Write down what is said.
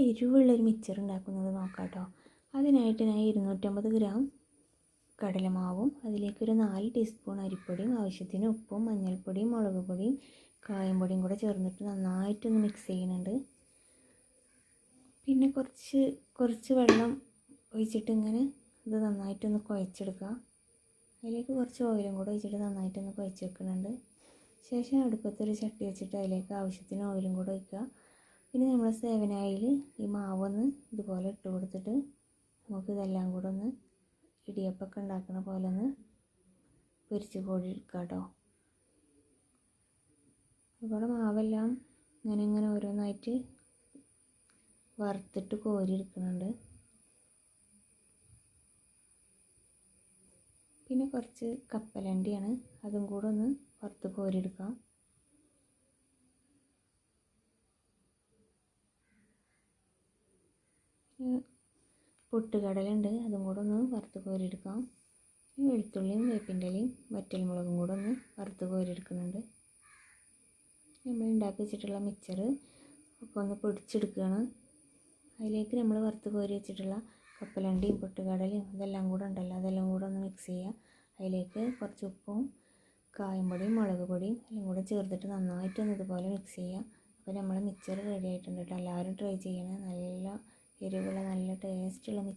എരിവുള്ളൊരു mixer ഉണ്ടാക്കുന്നത് നോക്കാം കേട്ടോ അതിനായിട്ട് ഞാൻ ഇരുന്നൂറ്റമ്പത് ഗ്രാം കടലമാവും. അതിലേക്കൊരു നാല് ടീസ്പൂൺ അരിപ്പൊടിയും ആവശ്യത്തിന് ഉപ്പും മഞ്ഞൾപ്പൊടിയും മുളക് പൊടിയും കായം പൊടിയും കൂടെ ചേർന്നിട്ട് നന്നായിട്ടൊന്ന് മിക്സ് ചെയ്യുന്നുണ്ട്. പിന്നെ കുറച്ച് കുറച്ച് വെള്ളം ഒഴിച്ചിട്ട് ഇങ്ങനെ ഇത് നന്നായിട്ടൊന്ന് കുഴച്ചെടുക്കുക. അതിലേക്ക് കുറച്ച് ഓയിലും കൂടെ ഒഴിച്ചിട്ട് നന്നായിട്ടൊന്ന് കുഴച്ച് വെക്കുന്നുണ്ട്. ശേഷം അടുപ്പത്തൊരു ചട്ടി വെച്ചിട്ട് അതിലേക്ക് ആവശ്യത്തിന് ഓയിലും കൂടെ ഒഴിക്കുക. പിന്നെ നമ്മൾ സേവനായിൽ ഈ മാവൊന്ന് ഇതുപോലെ ഇട്ട് കൊടുത്തിട്ട് നമുക്ക് ഇതെല്ലാം കൂടെ ഒന്ന് ഇടിയപ്പൊക്കെ ഉണ്ടാക്കുന്ന പോലെ ഒന്ന് പൊരിച്ച് കോഴി എടുക്കുക കേട്ടോ അതുപോലെ മാവെല്ലാം ഇങ്ങനെ ഇങ്ങനെ ഓരോന്നായിട്ട് വറുത്തിട്ട് കോരി എടുക്കുന്നുണ്ട് പിന്നെ കുറച്ച് കപ്പലണ്ടിയാണ്. അതും കൂടെ ഒന്ന് വറുത്ത് കോരിയെടുക്കാം. പൊട്ടുകടലുണ്ട്. അതും കൂടെ ഒന്ന് വറുത്ത് കോരിയെടുക്കാം. ഈ വെളുത്തുള്ളിയും വേപ്പിന്റെ ഇലയും വറ്റൽമുളകും കൂടെ ഒന്ന് വറുത്ത് കോരിയെടുക്കുന്നുണ്ട്. നമ്മൾ ഉണ്ടാക്കി വെച്ചിട്ടുള്ള മിക്സർ ഒക്കെ ഒന്ന് പൊടിച്ചെടുക്കുകയാണ്. അതിലേക്ക് നമ്മൾ വറുത്ത് കോരി വെച്ചിട്ടുള്ള കപ്പലണ്ടിയും പൊട്ടുകടലയും ഇതെല്ലാം കൂടെ ഉണ്ടല്ലോ. അതെല്ലാം കൂടെ ഒന്ന് മിക്സ് ചെയ്യുക. അതിലേക്ക് കുറച്ച് ഉപ്പും കായം പൊടിയും മുളക് പൊടിയും എല്ലാം കൂടെ ചേർത്തിട്ട് നന്നായിട്ടൊന്ന് ഇതുപോലെ മിക്സ് ചെയ്യുക. അപ്പോൾ നമ്മൾ മിക്സർ റെഡി ആയിട്ടുണ്ട് കേട്ടോ. എല്ലാവരും ട്രൈ ചെയ്യണേ. നല്ല എരിവുള്ള നല്ല ടേസ്റ്റുള്ള